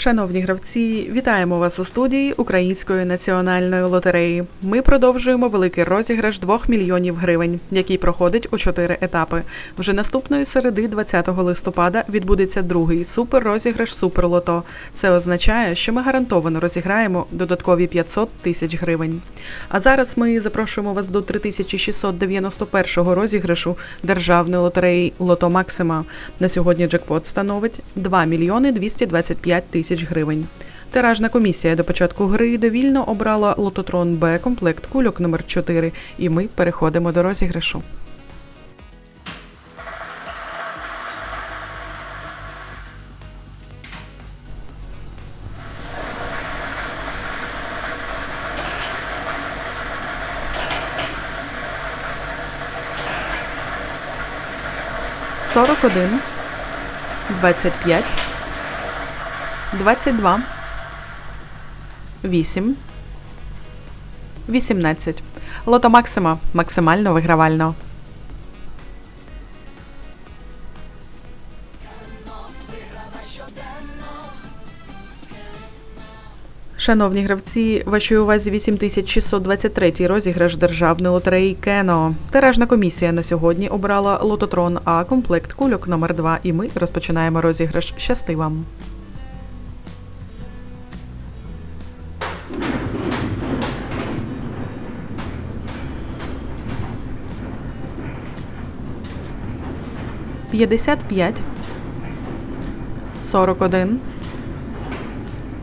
Шановні гравці, вітаємо вас у студії Української національної лотереї. Ми продовжуємо великий розіграш 2 мільйонів гривень, який проходить у чотири етапи. Вже наступної середи, 20 листопада, відбудеться другий суперрозіграш Суперлото. Це означає, що ми гарантовано розіграємо додаткові 500 тисяч гривень. А зараз ми запрошуємо вас до 3691 розіграшу державної лотереї Лото Максима. На сьогодні джекпот становить 2 мільйони 225 тисяч гривень. Тиражна комісія до початку гри довільно обрала лототрон Б комплект кульок номер 4 і ми переходимо до розіграшу. Сорок один, двадцять п'ять, двадцять два, вісім, вісімнадцять. Лото Максима максимально вигравально. Шановні гравці, вашій увазі 8623 розіграш державної лотереї Кено. Тиражна комісія на сьогодні обрала лототрон А комплект кульок номер 2 і ми розпочинаємо розіграш. Щасти вам! 55 41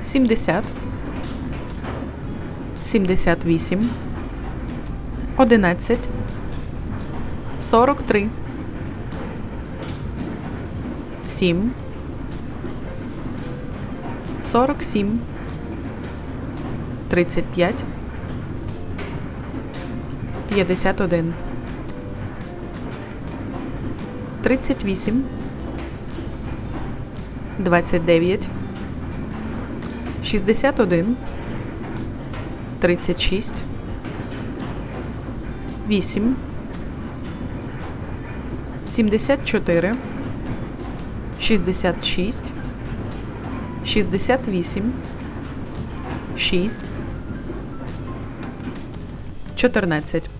70 78 11 43 7 47 35 51 38, 29, 61, 36, 8, 74, 66, 68, 6, 14.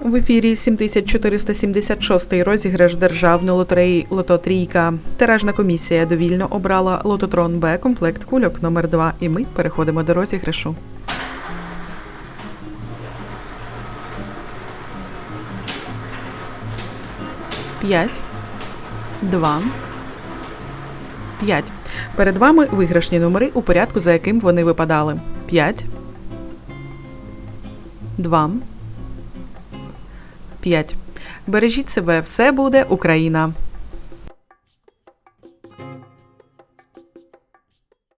В ефірі 7476 розіграш державної лотереї Лото Трійка. Тиражна комісія довільно обрала лототрон Б комплект кульок номер 2 і ми переходимо до розіграшу. П'ять, два, п'ять. Перед вами виграшні номери у порядку, за яким вони випадали. П'ять, два. 5. Бережіть себе, все буде Україна.